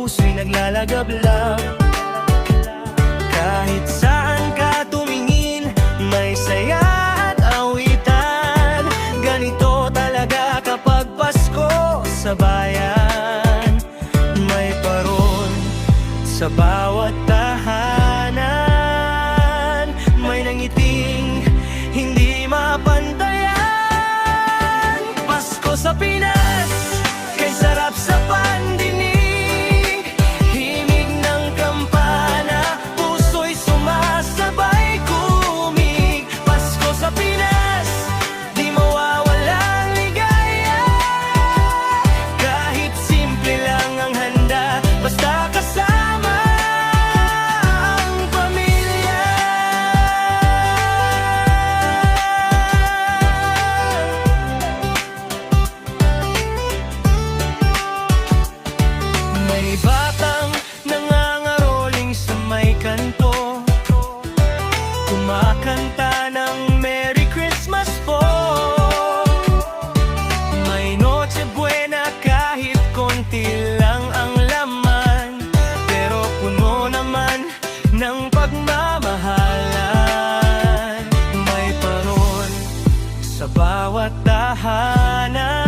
puso'y naglalagablab Kahit saan ka tumingin May saya at awitan. Ganito talaga kapag Pasko sa bayan. May paron sa bawat tahanan. May nangiting hindi mapantayan. Pasko sa Pinas Batang nangangaroling sa may kanto. Kumakanta ng Merry Christmas po. May noche buena kahit konti lang ang laman Pero puno naman ng pagmamahalan. May paron sa bawat tahanan.